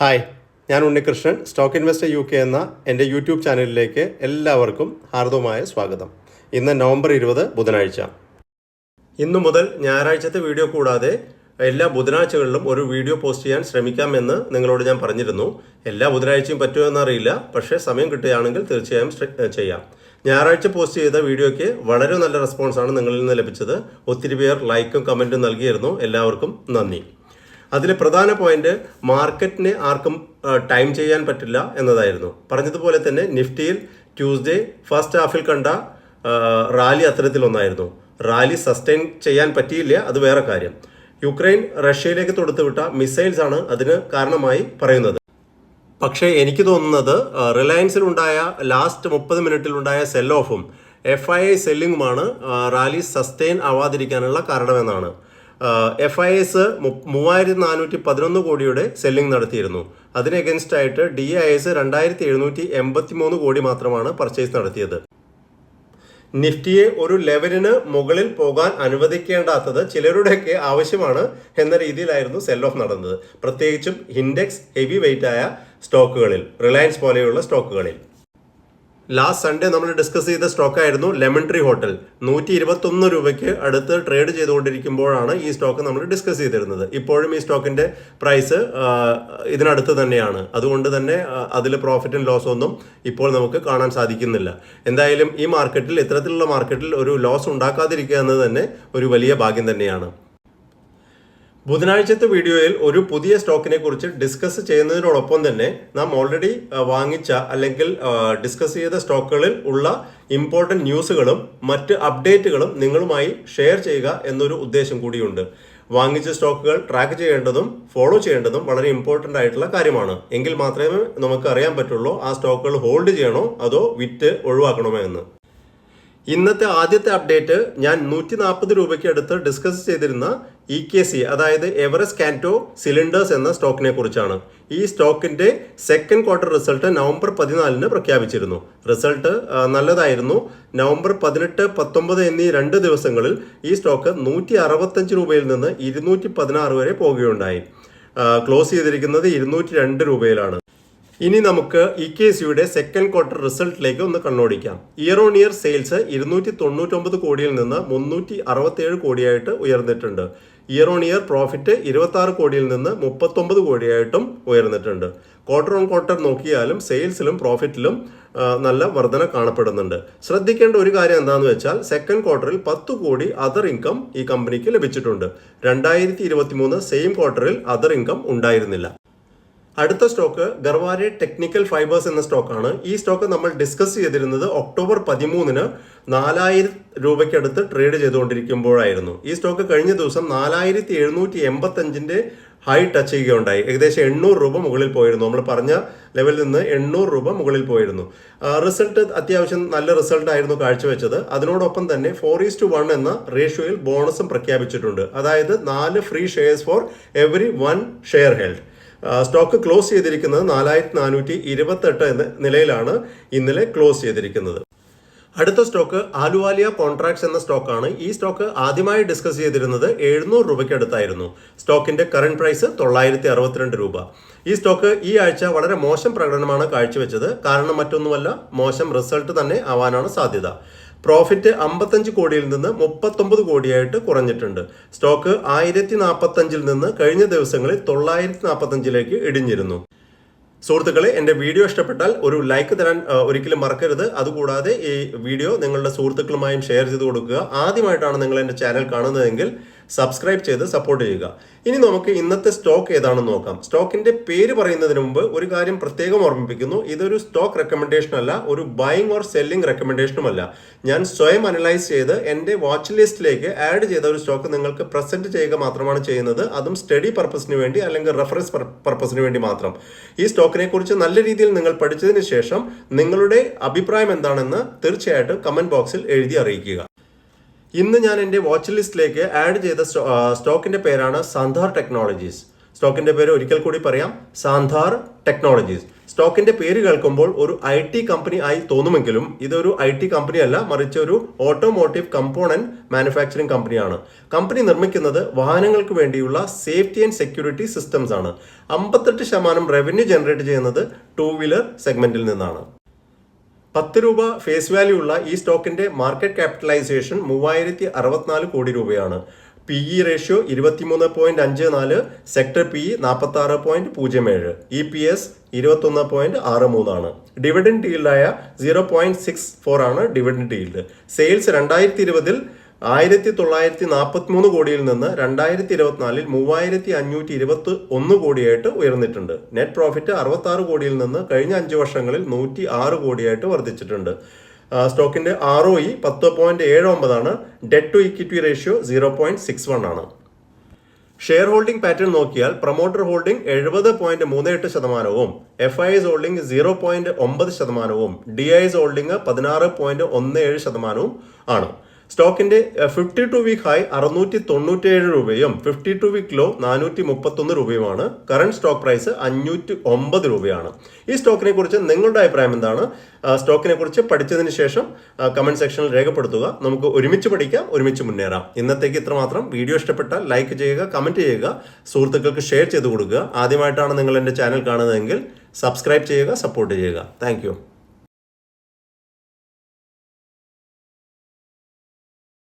Hi ഞാൻ Unnikrishnan stock investor U K എന്ന എന്റെ യൂട്യൂബ് ചാനലിലേക്ക് എല്ലാവർക്കും ഹാർദവമായ സ്വാഗതം. ഇന്ന് നവംബർ ഇരുപത് ബുധനാഴ്ച. ഇന്നു മുതൽ ഞായറാഴ്ചത്തെ വീഡിയോ കൂടാതെ എല്ലാ ബുധനാഴ്ചകളിലും ഒരു വീഡിയോ പോസ്റ്റ് ചെയ്യാൻ ശ്രമിക്കാമെന്ന് നിങ്ങളോട് ഞാൻ പറഞ്ഞിരുന്നു. എല്ലാ ബുധനാഴ്ചയും പറ്റുമോ എന്നറിയില്ല പക്ഷേ സമയം കിട്ടുകയാണെങ്കിൽ തീർച്ചയായും ചെയ്യാം. ഞായറാഴ്ച പോസ്റ്റ് ചെയ്ത വീഡിയോയ്ക്ക് വളരെ നല്ല റെസ്പോൺസാണ് നിങ്ങളിൽ നിന്ന് ലഭിച്ചത്. ഒത്തിരി പേർ ലൈക്കും കമന്റും നൽകിയിരുന്നു. എല്ലാവർക്കും നന്ദി. അതിലെ പ്രധാന പോയിന്റ് മാർക്കറ്റിനെ ആർക്കും ടൈം ചെയ്യാൻ പറ്റില്ല എന്നതായിരുന്നു. പറഞ്ഞതുപോലെ തന്നെ നിഫ്റ്റിയിൽ ട്യൂസ്ഡേ ഫസ്റ്റ് ഹാഫിൽ കണ്ട റാലി അത്തരത്തിലൊന്നായിരുന്നു. റാലി സസ്റ്റെയിൻ ചെയ്യാൻ പറ്റിയില്ല അത് വേറെ കാര്യം. യുക്രൈൻ റഷ്യയിലേക്ക് തൊടുത്തുവിട്ട മിസൈൽസ് ആണ് അതിന് കാരണമായി പറയുന്നത്. പക്ഷേ എനിക്ക് തോന്നുന്നത് റിലയൻസിലുണ്ടായ ലാസ്റ്റ് മുപ്പത് മിനിറ്റിലുണ്ടായ സെൽ ഓഫും എഫ് ഐ ഐ സെല്ലിങ്ങുമാണ് റാലി സസ്റ്റെയിൻ ആവാതിരിക്കാനുള്ള കാരണമെന്നാണ്. എഫ് ഐ എസ് മൂവായിരത്തി നാനൂറ്റി പതിനൊന്ന് കോടിയുടെ സെല്ലിംഗ് നടത്തിയിരുന്നു. അതിന് ആയിട്ട് ഡി ഐ എസ് രണ്ടായിരത്തി എഴുന്നൂറ്റി എൺപത്തി മൂന്ന് കോടി മാത്രമാണ് പർച്ചേസ് നടത്തിയത്. നിഫ്റ്റിയെ ഒരു ലെവലിന് മുകളിൽ പോകാൻ അനുവദിക്കേണ്ടാത്തത് ചിലരുടെയൊക്കെ ആവശ്യമാണ് എന്ന രീതിയിലായിരുന്നു സെൽ ഓഫ് നടന്നത്. പ്രത്യേകിച്ചും ഇൻഡെക്സ് ഹെവി വെയിറ്റ് ആയ സ്റ്റോക്കുകളിൽ റിലയൻസ് പോലെയുള്ള സ്റ്റോക്കുകളിൽ ലാസ്റ്റ് സൺഡേ നമ്മൾ ഡിസ്കസ് ചെയ്ത സ്റ്റോക്ക് ആയിരുന്നു ലെമൺ ട്രീ ഹോട്ടൽ നൂറ്റി ഇരുപത്തൊന്ന് രൂപയ്ക്ക് അടുത്ത് ട്രേഡ് ചെയ്തുകൊണ്ടിരിക്കുമ്പോഴാണ് ഈ സ്റ്റോക്ക് നമ്മൾ ഡിസ്കസ് ചെയ്തിരുന്നത്. ഇപ്പോഴും ഈ സ്റ്റോക്കിന്റെ പ്രൈസ് ഇതിനടുത്ത് തന്നെയാണ്. അതുകൊണ്ട് തന്നെ അതിൽ പ്രോഫിറ്റും ലോസും ഒന്നും ഇപ്പോൾ നമുക്ക് കാണാൻ സാധിക്കുന്നില്ല. എന്തായാലും ഈ മാർക്കറ്റിൽ ഇത്തരത്തിലുള്ള മാർക്കറ്റിൽ ഒരു ലോസ് ഉണ്ടാക്കാതിരിക്കുക എന്നത് തന്നെ ഒരു വലിയ ഭാഗ്യം തന്നെയാണ്. ബുധനാഴ്ചത്തെ വീഡിയോയിൽ ഒരു പുതിയ സ്റ്റോക്കിനെ കുറിച്ച് ഡിസ്കസ് ചെയ്യുന്നതിനോടൊപ്പം തന്നെ നാം ഓൾറെഡി വാങ്ങിച്ച അല്ലെങ്കിൽ ഡിസ്കസ് ചെയ്ത സ്റ്റോക്കുകളിൽ ഉള്ള ഇമ്പോർട്ടന്റ് ന്യൂസുകളും മറ്റ് അപ്ഡേറ്റുകളും നിങ്ങളുമായി ഷെയർ ചെയ്യുക എന്നൊരു ഉദ്ദേശം കൂടിയുണ്ട്. വാങ്ങിച്ച സ്റ്റോക്കുകൾ ട്രാക്ക് ചെയ്യേണ്ടതും ഫോളോ ചെയ്യേണ്ടതും വളരെ ഇമ്പോർട്ടന്റ് ആയിട്ടുള്ള കാര്യമാണ്. എങ്കിൽ മാത്രമേ നമുക്ക് അറിയാൻ പറ്റുള്ളൂ ആ സ്റ്റോക്കുകൾ ഹോൾഡ് ചെയ്യണോ അതോ വിറ്റ് ഒഴിവാക്കണമോ എന്ന്. ഇന്നത്തെ ആദ്യത്തെ അപ്ഡേറ്റ് ഞാൻ നൂറ്റി നാൽപ്പത് രൂപയ്ക്ക് അടുത്ത് ഡിസ്കസ് ചെയ്തിരുന്ന ഇ കെ സി അതായത് എവറസ് കാന്റോ സിലിണ്ടേഴ്സ് എന്ന സ്റ്റോക്കിനെ കുറിച്ചാണ്. ഈ സ്റ്റോക്കിന്റെ സെക്കൻഡ് ക്വാർട്ടർ റിസൾട്ട് നവംബർ പതിനാലിന് പ്രഖ്യാപിച്ചിരുന്നു. റിസൾട്ട് നല്ലതായിരുന്നു. നവംബർ പതിനെട്ട് പത്തൊമ്പത് എന്നീ രണ്ട് ദിവസങ്ങളിൽ ഈ സ്റ്റോക്ക് നൂറ്റി അറുപത്തഞ്ച് രൂപയിൽ നിന്ന് ഇരുന്നൂറ്റി പതിനാറ് വരെ പോകുകയുണ്ടായി ക്ലോസ് ചെയ്തിരിക്കുന്നത് ഇരുന്നൂറ്റി രണ്ട് രൂപയിലാണ്. ഇനി നമുക്ക് ഇ കെ സിയുടെ സെക്കൻഡ് ക്വാർട്ടർ റിസൾട്ടിലേക്ക് ഒന്ന് കണ്ണോടിക്കാം. ഇയർ ഓൺ ഇയർ സെയിൽസ് ഇരുന്നൂറ്റി തൊണ്ണൂറ്റൊമ്പത് കോടിയിൽ നിന്ന് മുന്നൂറ്റി അറുപത്തേഴ് കോടിയായിട്ട് ഉയർന്നിട്ടുണ്ട്. ഇയർ ഓൺ ഇയർ പ്രോഫിറ്റ് ഇരുപത്തി കോടിയിൽ നിന്ന് മുപ്പത്തൊമ്പത് കോടിയായിട്ടും ഉയർന്നിട്ടുണ്ട്. ക്വാർട്ടർ ഓൺ ക്വാർട്ടർ നോക്കിയാലും സെയിൽസിലും പ്രോഫിറ്റിലും നല്ല വർധന കാണപ്പെടുന്നുണ്ട്. ശ്രദ്ധിക്കേണ്ട ഒരു കാര്യം എന്താണെന്ന് വെച്ചാൽ സെക്കൻഡ് ക്വാർട്ടറിൽ പത്ത് കോടി അതർ ഇൻകം ഈ കമ്പനിക്ക് ലഭിച്ചിട്ടുണ്ട്. രണ്ടായിരത്തി സെയിം ക്വാർട്ടറിൽ അതർ ഇൻകം ഉണ്ടായിരുന്നില്ല. അടുത്ത സ്റ്റോക്ക് ഗർവാരെ ടെക്നിക്കൽ ഫൈബേഴ്സ് എന്ന സ്റ്റോക്കാണ് ഈ സ്റ്റോക്ക് നമ്മൾ ഡിസ്കസ് ചെയ്തിരുന്നത് ഒക്ടോബർ പതിമൂന്നിന് നാലായിരം രൂപയ്ക്കടുത്ത് ട്രേഡ് ചെയ്തുകൊണ്ടിരിക്കുമ്പോഴായിരുന്നു. ഈ സ്റ്റോക്ക് കഴിഞ്ഞ ദിവസം നാലായിരത്തി എഴുന്നൂറ്റി എൺപത്തഞ്ചിന്റെ ഹൈ ടച്ച് ചെയ്യുകയുണ്ടായി. ഏകദേശം എണ്ണൂറ് രൂപ മുകളിൽ പോയിരുന്നു. നമ്മൾ പറഞ്ഞ ലെവലിൽ നിന്ന് എണ്ണൂറ് രൂപ മുകളിൽ പോയിരുന്നു. റിസൾട്ട് അത്യാവശ്യം നല്ല റിസൾട്ട് ആയിരുന്നു കാഴ്ചവെച്ചത്. അതിനോടൊപ്പം തന്നെ ഫോർ ഈസ് ടു വൺ എന്ന റേഷ്യോയിൽ ബോണസും പ്രഖ്യാപിച്ചിട്ടുണ്ട്. അതായത് നാല് free shares for every one share held stock close ചെയ്തിരിക്കുന്നത് നാലായിരത്തി നാനൂറ്റി ഇരുപത്തെട്ട് എന്ന നിലയിലാണ് ഇന്നലെ ക്ലോസ് ചെയ്തിരിക്കുന്നത്. അടുത്ത സ്റ്റോക്ക് ആലുവാലിയ കോൺട്രാക്ട്സ് എന്ന സ്റ്റോക്കാണ് ഈ സ്റ്റോക്ക് ആദ്യമായി ഡിസ്കസ് ചെയ്തിരുന്നത് എഴുന്നൂറ് രൂപയ്ക്ക് അടുത്തായിരുന്നു. സ്റ്റോക്കിന്റെ കറന്റ് പ്രൈസ് തൊള്ളായിരത്തി അറുപത്തിരണ്ട് രൂപ. ഈ സ്റ്റോക്ക് ഈ ആഴ്ച വളരെ മോശം പ്രകടനമാണ് കാഴ്ചവെച്ചത്. കാരണം മറ്റൊന്നുമല്ല മോശം റിസൾട്ട് തന്നെ ആവാനാണ് സാധ്യത. പ്രോഫിറ്റ് അമ്പത്തഞ്ച് കോടിയിൽ നിന്ന് മുപ്പത്തൊമ്പത് കോടിയായിട്ട് കുറഞ്ഞിട്ടുണ്ട്. സ്റ്റോക്ക് ആയിരത്തി നാൽപ്പത്തഞ്ചിൽ നിന്ന് കഴിഞ്ഞ ദിവസങ്ങളിൽ തൊള്ളായിരത്തി നാൽപ്പത്തഞ്ചിലേക്ക് ഇടിഞ്ഞിരുന്നു. സുഹൃത്തുക്കളെ എന്റെ വീഡിയോ ഇഷ്ടപ്പെട്ടാൽ ഒരു ലൈക്ക് തരാൻ ഒരിക്കലും മറക്കരുത്. അതുകൂടാതെ ഈ വീഡിയോ നിങ്ങളുടെ സുഹൃത്തുക്കളുമായും ഷെയർ ചെയ്ത് കൊടുക്കുക. ആദ്യമായിട്ടാണ് നിങ്ങൾ എന്റെ ചാനൽ കാണുന്നതെങ്കിൽ സബ്സ്ക്രൈബ് ചെയ്ത് സപ്പോർട്ട് ചെയ്യുക. ഇനി നമുക്ക് ഇന്നത്തെ സ്റ്റോക്ക് ഏതാണെന്ന് നോക്കാം. സ്റ്റോക്കിന്റെ പേര് പറയുന്നതിന് മുമ്പ് ഒരു കാര്യം പ്രത്യേകം ഓർമ്മിപ്പിക്കുന്നു. ഇതൊരു സ്റ്റോക്ക് റെക്കമെൻഡേഷൻ അല്ല ഒരു ബൈങ് ഓർ സെല്ലിംഗ് റെക്കമെൻഡേഷനും അല്ല. ഞാൻ സ്വയം അനലൈസ് ചെയ്ത് എന്റെ വാച്ച് ലിസ്റ്റിലേക്ക് ആഡ് ചെയ്ത ഒരു സ്റ്റോക്ക് നിങ്ങൾക്ക് പ്രസന്റ് ചെയ്യുക മാത്രമാണ് ചെയ്യുന്നത്. അതും സ്റ്റഡി പർപ്പസിന് വേണ്ടി അല്ലെങ്കിൽ റെഫറൻസ് പർപ്പസിന് വേണ്ടി മാത്രം. ഈ സ്റ്റോക്കിനെ കുറിച്ച് നല്ല രീതിയിൽ നിങ്ങൾ പഠിച്ചതിന് ശേഷം നിങ്ങളുടെ അഭിപ്രായം എന്താണെന്ന് തീർച്ചയായിട്ടും കമന്റ് ബോക്സിൽ എഴുതി അറിയിക്കുക. ഇന്ന് ഞാൻ എന്റെ വാച്ച് ലിസ്റ്റിലേക്ക് ആഡ് ചെയ്ത സ്റ്റോക്കിന്റെ പേരാണ് സാന്ധാർ ടെക്നോളജീസ് സ്റ്റോക്കിന്റെ പേര് ഒരിക്കൽ കൂടി പറയാം. സാന്ധാർ ടെക്നോളജീസ് സ്റ്റോക്കിന്റെ പേര് കേൾക്കുമ്പോൾ ഒരു ഐ ടി കമ്പനി ആയി തോന്നുമെങ്കിലും ഇതൊരു ഐ ടി കമ്പനി അല്ല മറിച്ച് ഒരു ഓട്ടോമോട്ടീവ് കമ്പോണന്റ് മാനുഫാക്ചറിംഗ് കമ്പനിയാണ് കമ്പനി നിർമ്മിക്കുന്നത് വാഹനങ്ങൾക്ക് വേണ്ടിയുള്ള സേഫ്റ്റി ആൻഡ് സെക്യൂരിറ്റി സിസ്റ്റംസ് ആണ്. അമ്പത്തെട്ട് ശതമാനം റവന്യൂ ജനറേറ്റ് ചെയ്യുന്നത് ടൂ വീലർ സെഗ്മെന്റിൽ നിന്നാണ്. പത്ത് രൂപ ഫേസ് വാല്യൂ ഉള്ള ഈ സ്റ്റോക്കിന്റെ മാർക്കറ്റ് ക്യാപിറ്റലൈസേഷൻ മൂവായിരത്തി അറുപത്തിനാല് കോടി രൂപയാണ്. പി ഇ റേഷ്യോ ഇരുപത്തിമൂന്ന് പോയിന്റ് അഞ്ച് നാല് സെക്ടർ പി ഇ നാൽപ്പത്തി ആറ് പോയിന്റ് പൂജ്യം ഏഴ് ഇ പി എസ് ഇരുപത്തൊന്ന് പോയിന്റ് ആറ് മൂന്നാണ്. ഡിവിഡൻഡ് ഡീൽഡായ സീറോ പോയിന്റ് സിക്സ് ഫോർ ആണ് ഡിവിഡൻഡ് ഡീൽഡ് സെയിൽസ് രണ്ടായിരത്തി ഇരുപതിൽ ആയിരത്തി തൊള്ളായിരത്തി നാൽപ്പത്തി മൂന്ന് കോടിയിൽ നിന്ന് രണ്ടായിരത്തി ഇരുപത്തിനാലിൽ മൂവായിരത്തി അഞ്ഞൂറ്റി ഇരുപത്തി ഒന്ന് കോടിയായിട്ട് ഉയർന്നിട്ടുണ്ട്. നെറ്റ് പ്രോഫിറ്റ് അറുപത്തി ആറ് കോടിയിൽ നിന്ന് കഴിഞ്ഞ അഞ്ച് വർഷങ്ങളിൽ നൂറ്റി ആറ് കോടിയായിട്ട് വർദ്ധിച്ചിട്ടുണ്ട്. സ്റ്റോക്കിന്റെ ആർ ഒ ഇ പത്ത് പോയിന്റ് ഏഴ് ഒമ്പതാണ്. Debt to equity ratio zero point six one ആണ്. ഷെയർ ഹോൾഡിംഗ് പാറ്റേൺ നോക്കിയാൽ പ്രൊമോട്ടർ ഹോൾഡിംഗ് എഴുപത് പോയിന്റ് മൂന്ന് എട്ട് ശതമാനവും F I S holding zero point ഒമ്പത് ശതമാനവും ഡി ഐ എസ് ഹോൾഡിംഗ് പതിനാറ് പോയിന്റ് ഒന്ന് ഏഴ് ശതമാനവും ആണ്. സ്റ്റോക്കിന്റെ ഫിഫ്റ്റി ടു വീക്ക് ഹൈ അറുന്നൂറ്റി തൊണ്ണൂറ്റിയേഴ് രൂപയും ഫിഫ്റ്റി ടു വീക്ക് ലോ നാനൂറ്റി മുപ്പത്തൊന്ന് രൂപയുമാണ്. കറണ്ട് സ്റ്റോക്ക് പ്രൈസ് അഞ്ഞൂറ്റി ഒമ്പത് രൂപയാണ്. ഈ സ്റ്റോക്കിനെ കുറിച്ച് നിങ്ങളുടെ അഭിപ്രായം എന്താണ്? സ്റ്റോക്കിനെ കുറിച്ച് പഠിച്ചതിന് ശേഷം കമന്റ് സെക്ഷനിൽ രേഖപ്പെടുത്തുക. നമുക്ക് ഒരുമിച്ച് പഠിക്കാം ഒരുമിച്ച് മുന്നേറാം. ഇന്നത്തേക്ക് ഇത്രമാത്രം വീഡിയോ ഇഷ്ടപ്പെട്ടാൽ ലൈക്ക് ചെയ്യുക കമന്റ് ചെയ്യുക സുഹൃത്തുക്കൾക്ക് ഷെയർ ചെയ്ത് കൊടുക്കുക. ആദ്യമായിട്ടാണ് നിങ്ങൾ എന്റെ ചാനൽ കാണുന്നതെങ്കിൽ സബ്സ്ക്രൈബ് ചെയ്യുക സപ്പോർട്ട് ചെയ്യുക. താങ്ക്